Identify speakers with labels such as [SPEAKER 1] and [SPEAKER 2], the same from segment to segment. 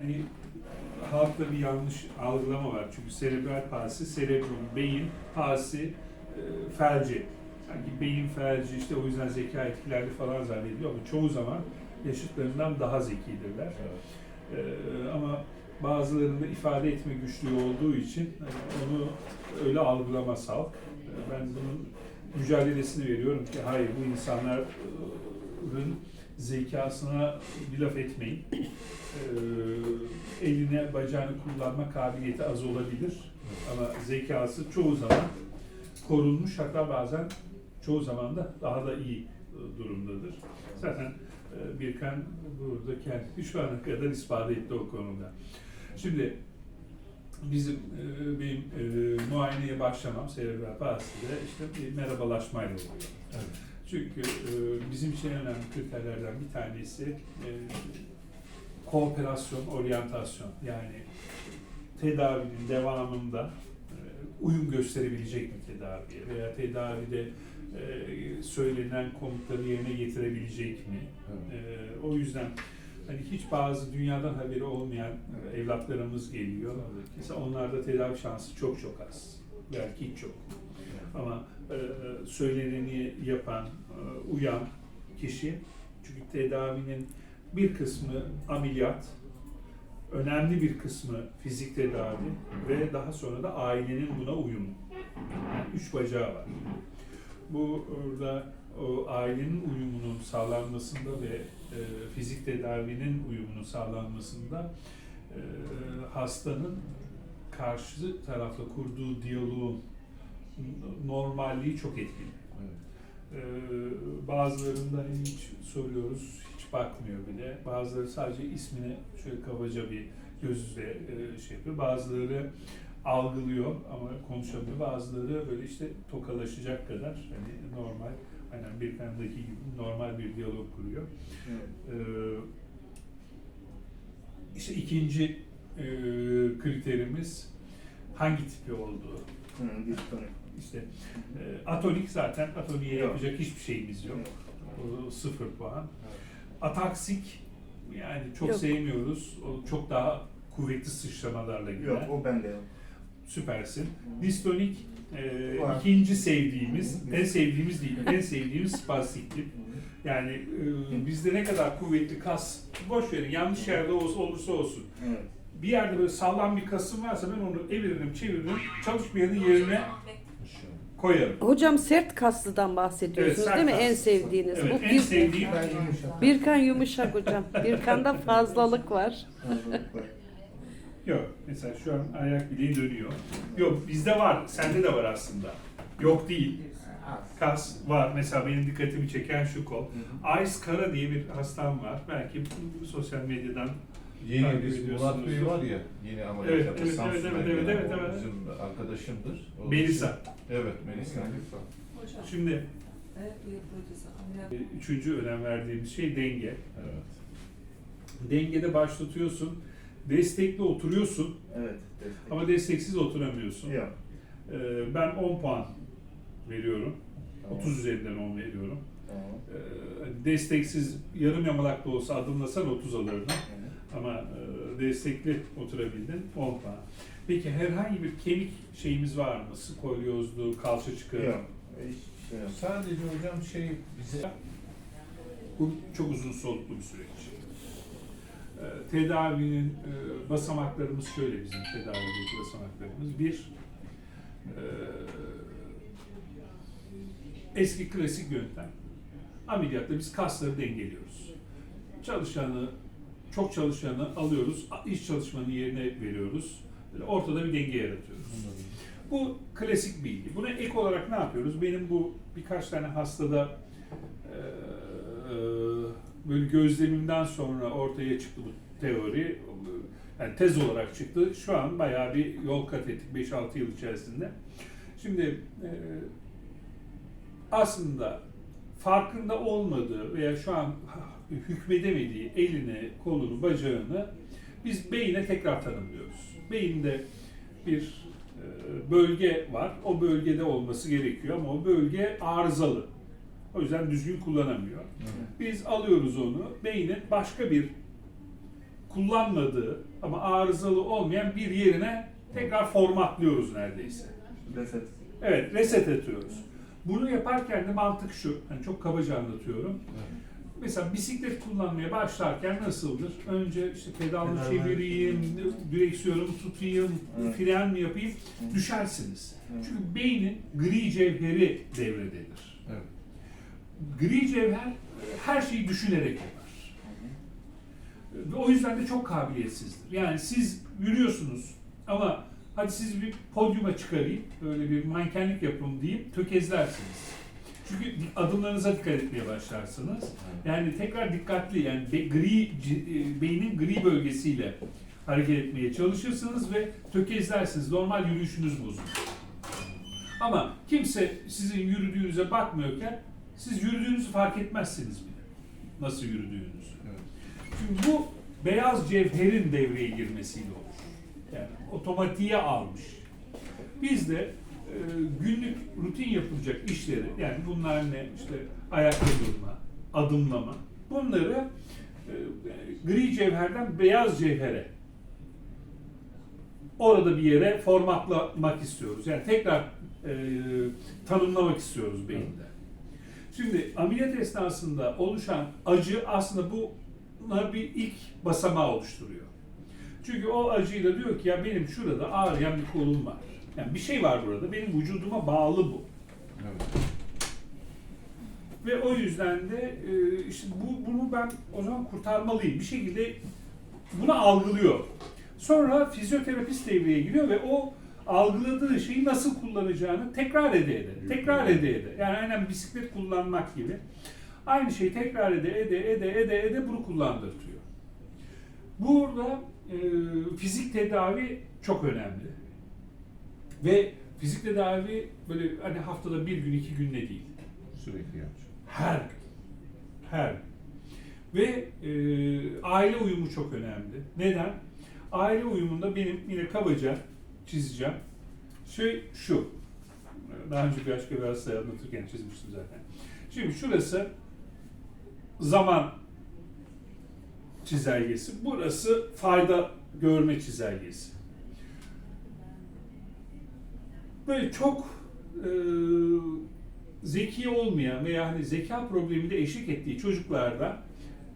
[SPEAKER 1] Hani halkta bir yanlış algılama var. Çünkü serebral palsi, cerebrum, beyin, palsi, e, felci. Sanki beyin felci işte o yüzden zeka etkilerli falan zannediliyor ama çoğu zaman yaşıtlarından daha zekidirler.
[SPEAKER 2] Evet.
[SPEAKER 1] Ee, ama bazılarında ifade etme güçlüğü olduğu için hani onu öyle algılamasal. Ee, Ben bunun mücadelesini veriyorum ki hayır bu insanların zekasına bir laf etmeyin. Ee, eline bacağını kullanma kabiliyeti az olabilir ama zekası çoğu zaman korunmuş hatta bazen çoğu zaman da daha da iyi e, durumdadır. Zaten e, Birkan burada kendi şu ana kadar ispat etti o konuda. Şimdi bizim e, benim muayeneye başlamam serebral palside işte bir merhabalaşmayla oluyor.
[SPEAKER 2] Evet.
[SPEAKER 1] Çünkü e, bizim için önemli kriterlerden bir tanesi e, kooperasyon, oryantasyon. Yani tedavinin devamında e, uyum gösterebilecek mi tedaviye veya tedavide e, söylenen komutları yerine getirebilecek mi?
[SPEAKER 2] Evet.
[SPEAKER 1] E, o yüzden hani hiç bazı dünyadan haberi olmayan evlatlarımız geliyor. Mesela onlarda tedavi şansı çok çok az. Belki hiç yok. Ama e, söyleneni yapan, e, uyan kişi, çünkü tedavinin bir kısmı ameliyat, önemli bir kısmı fizik tedavi ve daha sonra da ailenin buna uyumu. Yani üç bacağı var. Bu orada o ailenin uyumunun sağlanmasında ve e, fizik tedavinin uyumunun sağlanmasında e, hastanın karşı tarafla kurduğu diyaloğun normalliği çok etkili.
[SPEAKER 2] Evet.
[SPEAKER 1] Ee, bazılarında hiç soruyoruz, hiç bakmıyor bile. Bazıları sadece ismini şöyle kabaca bir gözle e, şey yapıyor. Bazıları algılıyor ama konuşamıyor. Bazıları böyle işte tokalaşacak kadar hani normal, aynen bir kandaki gibi normal bir diyalog kuruyor. Ee, işte ikinci e, kriterimiz hangi tipi olduğu.
[SPEAKER 3] Hı.
[SPEAKER 1] İşte e, atonik zaten atoniye
[SPEAKER 3] Yok.
[SPEAKER 1] yapacak hiçbir şeyimiz yok. O sıfır puan. Ataksik yani çok
[SPEAKER 4] Yok.
[SPEAKER 1] sevmiyoruz. O çok daha kuvvetli sıçramalarla gider.
[SPEAKER 3] Yok o bende yok.
[SPEAKER 1] Süpersin. Distonik e,
[SPEAKER 3] Var.
[SPEAKER 1] ikinci sevdiğimiz, en sevdiğimiz değil, en sevdiğimiz spastik tip. Yani e, bizde ne kadar kuvvetli kas, boş verin yanlış yerde olsa, olursa olsun.
[SPEAKER 3] Evet.
[SPEAKER 1] Bir yerde böyle sağlam bir kasım varsa ben onu eviririm, çeviririm, çalışmayanın yerine koyarım.
[SPEAKER 4] Hocam sert kaslıdan bahsediyorsunuz
[SPEAKER 1] Evet, sert
[SPEAKER 4] değil mi?
[SPEAKER 1] kaslı.
[SPEAKER 4] En sevdiğiniz.
[SPEAKER 1] Evet,
[SPEAKER 4] Bu
[SPEAKER 1] en
[SPEAKER 4] bir,
[SPEAKER 1] sevdiğim
[SPEAKER 3] Ben yumuşak.
[SPEAKER 4] Birkan yumuşak hocam. Birkan'da fazlalık var.
[SPEAKER 3] Fazlalık var.
[SPEAKER 1] Yok. Mesela şu an ayak bileği dönüyor. Yok bizde var. Sende de var aslında. Yok değil. Kas var. Mesela benim dikkatimi çeken şu kol. Ice Kara diye bir hastam var. Belki bu sosyal medyadan
[SPEAKER 2] Yeni
[SPEAKER 1] Takip
[SPEAKER 2] biz. Murat Bey var ya yeni ameliyat
[SPEAKER 1] Evet,
[SPEAKER 2] yaptı
[SPEAKER 1] evet,
[SPEAKER 2] Samsun'a
[SPEAKER 1] evet, evet, evet, evet.
[SPEAKER 2] Bizim arkadaşımdır. O
[SPEAKER 1] Melisa.
[SPEAKER 2] Evet Melisa.
[SPEAKER 5] Hocam,
[SPEAKER 1] Şimdi
[SPEAKER 5] ameliyat
[SPEAKER 1] e, üçüncü önem verdiğimiz şey denge.
[SPEAKER 2] Evet.
[SPEAKER 1] Dengede başlatıyorsun. Destekli oturuyorsun
[SPEAKER 3] Evet. destek.
[SPEAKER 1] ama desteksiz oturamıyorsun.
[SPEAKER 3] Yok.
[SPEAKER 1] Ee, ben 10 puan veriyorum.
[SPEAKER 3] Tamam.
[SPEAKER 1] 30 üzerinden 10 veriyorum.
[SPEAKER 3] Tamam.
[SPEAKER 1] Ee, desteksiz yarım yamalak da olsa adımlasan 30 alırdın.
[SPEAKER 3] Evet.
[SPEAKER 1] Ama e, destekli oturabildin 10 puan. Peki herhangi bir kemik şeyimiz var mı? Skolyozlu, kalça çıkarı.
[SPEAKER 3] Yok. Hiç şey yok.
[SPEAKER 2] Sadece hocam şey bize
[SPEAKER 1] Bu çok uzun soluklu bir süreç. Ee, tedavinin e, basamaklarımız şöyle bizim tedavideki basamaklarımız. Bir, e, eski klasik yöntem. Ameliyatta biz kasları dengeliyoruz. Çalışanı, çok çalışanı alıyoruz, iş çalışmanın yerine veriyoruz. Böyle ortada bir denge yaratıyoruz. Bu klasik bilgi. Buna ek olarak ne yapıyoruz? Benim bu birkaç tane hastada böyle gözlemimden sonra ortaya çıktı bu teori. Yani tez olarak çıktı. Şu an bayağı bir yol kat ettik 5-6 yıl içerisinde. Şimdi aslında farkında olmadığı veya şu an hükmedemediği elini, kolunu, bacağını biz beyine tekrar tanımlıyoruz. Beyinde bir e, bölge var. O bölgede olması gerekiyor ama o bölge arızalı. O yüzden düzgün kullanamıyor. Biz alıyoruz onu, beynin başka bir kullanmadığı ama arızalı olmayan bir yerine tekrar formatlıyoruz neredeyse.
[SPEAKER 3] Reset.
[SPEAKER 1] Evet, reset atıyoruz. Bunu yaparken de mantık şu, yani çok kabaca anlatıyorum.
[SPEAKER 2] Evet.
[SPEAKER 1] Mesela bisiklet kullanmaya başlarken nasıldır? Önce işte pedalını
[SPEAKER 3] Pedal
[SPEAKER 1] çevireyim, direksiyonu tutayım,
[SPEAKER 3] Evet.
[SPEAKER 1] fren mi yapayım?
[SPEAKER 3] Hı.
[SPEAKER 1] Düşersiniz.
[SPEAKER 3] Evet.
[SPEAKER 1] Çünkü beynin gri cevheri devrededir.
[SPEAKER 2] Evet.
[SPEAKER 1] Gri cevher her şeyi düşünerek yapar. Ve o yüzden de çok kabiliyetsizdir. Yani siz yürüyorsunuz ama hadi siz bir podyuma çıkarayım, böyle bir mankenlik yapın diyeyim, tökezlersiniz. Çünkü adımlarınıza dikkat etmeye başlarsınız. Yani tekrar dikkatli, yani be- gri, e, beynin gri bölgesiyle hareket etmeye çalışırsınız ve tökezlersiniz. Normal yürüyüşünüz bozulur. Ama kimse sizin yürüdüğünüze bakmıyorken siz yürüdüğünüzü fark etmezsiniz bile. Nasıl yürüdüğünüzü.
[SPEAKER 2] Evet.
[SPEAKER 1] Çünkü bu beyaz cevherin devreye girmesiyle olur. Yani otomatiğe almış. Biz de günlük rutin yapılacak işleri, yani bunlar ne? İşte ayakta durma, adımlama. Bunları e, gri cevherden beyaz cevhere orada bir yere formatlamak istiyoruz. Yani tekrar e, tanımlamak istiyoruz beyinde. Şimdi ameliyat esnasında oluşan acı aslında bu bunlar bir ilk basamağı oluşturuyor. Çünkü o acıyla diyor ki ya benim şurada ağrıyan bir kolum var. Yani bir şey var burada. Benim vücuduma bağlı bu.
[SPEAKER 2] Evet.
[SPEAKER 1] Ve o yüzden de e, işte bu, bunu ben o zaman kurtarmalıyım. Bir şekilde bunu algılıyor. Sonra fizyoterapist devreye giriyor ve o algıladığı şeyi nasıl kullanacağını tekrar ede ede, tekrar ede ede. Yani aynen bisiklet kullanmak gibi. Aynı şeyi tekrar ede ede ede ede ede bunu kullandırtıyor. Burada e, fizik tedavi çok önemli. Ve fizik tedavi böyle hani haftada bir gün iki gün ne değil.
[SPEAKER 2] Sürekli yapacağım.
[SPEAKER 1] Her gün. Her gün. Ve e, aile uyumu çok önemli. Neden? Aile uyumunda benim yine kabaca çizeceğim. Şey şu. Daha önce bir başka bir anlatırken çizmiştim zaten. Şimdi şurası zaman çizelgesi. Burası fayda görme çizelgesi. Böyle çok e, zeki olmayan veya hani zeka problemiyle eşlik ettiği çocuklarda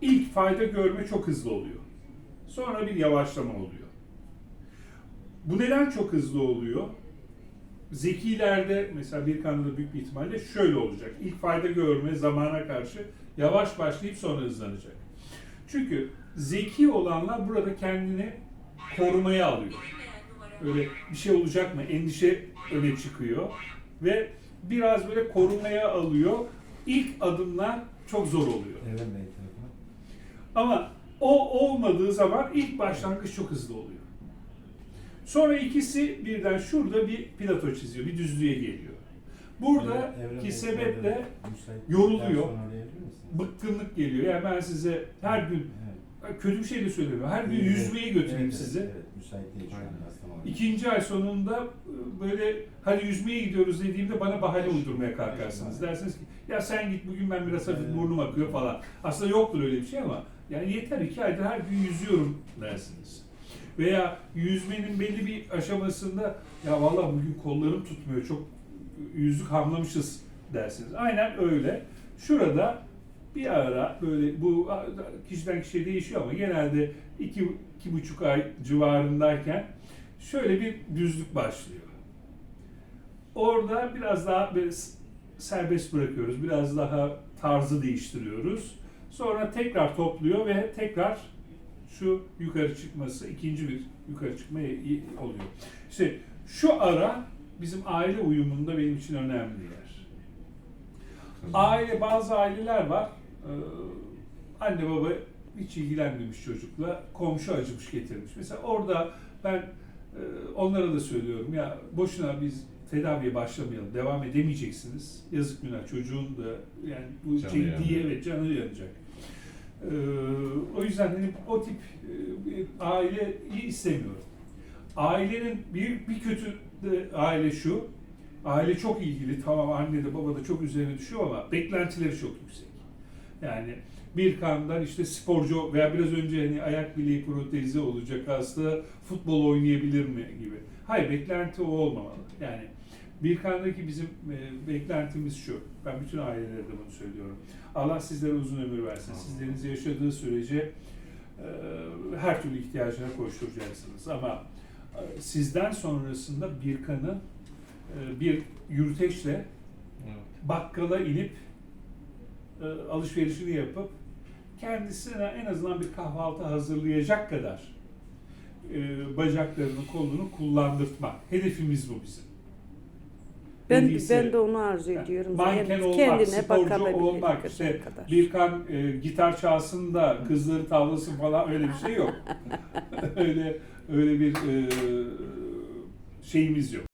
[SPEAKER 1] ilk fayda görme çok hızlı oluyor. Sonra bir yavaşlama oluyor. Bu neden çok hızlı oluyor? Zekilerde mesela bir kanında büyük bir ihtimalle şöyle olacak. İlk fayda görme zamana karşı yavaş başlayıp sonra hızlanacak. Çünkü zeki olanlar burada kendini korumaya alıyor. Öyle bir şey olacak mı? Endişe öne çıkıyor ve biraz böyle korumaya alıyor. İlk adımlar çok zor oluyor.
[SPEAKER 6] Bey tarafına.
[SPEAKER 1] Ama o olmadığı zaman ilk başlangıç çok hızlı oluyor. Sonra ikisi birden şurada bir plato çiziyor, bir düzlüğe geliyor. Burada
[SPEAKER 6] Evren Bey
[SPEAKER 1] ki sebeple yoruluyor. bıkkınlık geliyor. Yani ben size her gün
[SPEAKER 6] Evet.
[SPEAKER 1] Kötü bir şey de söylemiyorum. Her gün
[SPEAKER 6] Evet,
[SPEAKER 1] yüzmeye götüreyim
[SPEAKER 6] evet,
[SPEAKER 1] sizi.
[SPEAKER 6] Evet, müsait değil şu an hastam var.
[SPEAKER 1] İkinci ay sonunda e, böyle hadi yüzmeye gidiyoruz dediğimde bana bahane uydurmaya kalkarsınız. Dersiniz ki ya sen git bugün ben biraz hafif burnum akıyor falan. Aslında yoktur öyle bir şey ama yani yeter iki aydır her gün yüzüyorum dersiniz. Veya yüzmenin belli bir aşamasında ya vallahi bugün kollarım tutmuyor çok yüzlük hamlamışız dersiniz. Aynen öyle. Şurada bir ara böyle bu kişiden kişiye değişiyor ama genelde iki, iki buçuk ay civarındayken şöyle bir düzlük başlıyor. Orada biraz daha böyle serbest bırakıyoruz. Biraz daha tarzı değiştiriyoruz. Sonra tekrar topluyor ve tekrar şu yukarı çıkması, ikinci bir yukarı çıkma oluyor. İşte şu ara bizim aile uyumunda benim için önemli yer. Aile, bazı aileler var. Ee, anne baba hiç ilgilenmemiş çocukla, komşu acımış getirmiş. Mesela orada ben e, onlara da söylüyorum ya boşuna biz tedaviye başlamayalım, devam edemeyeceksiniz. Yazık günah çocuğun da yani bu
[SPEAKER 2] Canı
[SPEAKER 1] şey
[SPEAKER 2] yanacak.
[SPEAKER 1] diye evet canı yanacak. Ee, o yüzden hani o tip e, bir aileyi istemiyorum. Ailenin bir bir kötü de aile şu. Aile çok ilgili. Tamam anne de baba da çok üzerine düşüyor ama beklentileri çok yüksek. Yani bir kandan işte sporcu veya biraz önce hani ayak bileği protezi olacak hasta futbol oynayabilir mi gibi. Hayır beklenti o olmamalı. Yani bir kandaki bizim e, beklentimiz şu. Ben bütün ailelere de bunu söylüyorum. Allah sizlere uzun ömür versin. Sizleriniz yaşadığı sürece e, her türlü ihtiyacına koşturacaksınız. Ama e, sizden sonrasında bir kanı e, bir yürüteçle
[SPEAKER 2] Evet.
[SPEAKER 1] bakkala inip e, alışverişini yapıp kendisine en azından bir kahvaltı hazırlayacak kadar e, bacaklarını, kolunu kullandırtmak. Hedefimiz bu bizim.
[SPEAKER 4] Ben,
[SPEAKER 1] Dediyse-
[SPEAKER 4] ben de onu arzu ediyorum.
[SPEAKER 1] Manken
[SPEAKER 4] Yani
[SPEAKER 1] olmak,
[SPEAKER 4] kendine
[SPEAKER 1] sporcu olmak, işte
[SPEAKER 4] kadar.
[SPEAKER 1] bir kan e, gitar çalsın da kızları tavlasın falan öyle bir şey yok. öyle öyle bir e, şeyimiz yok.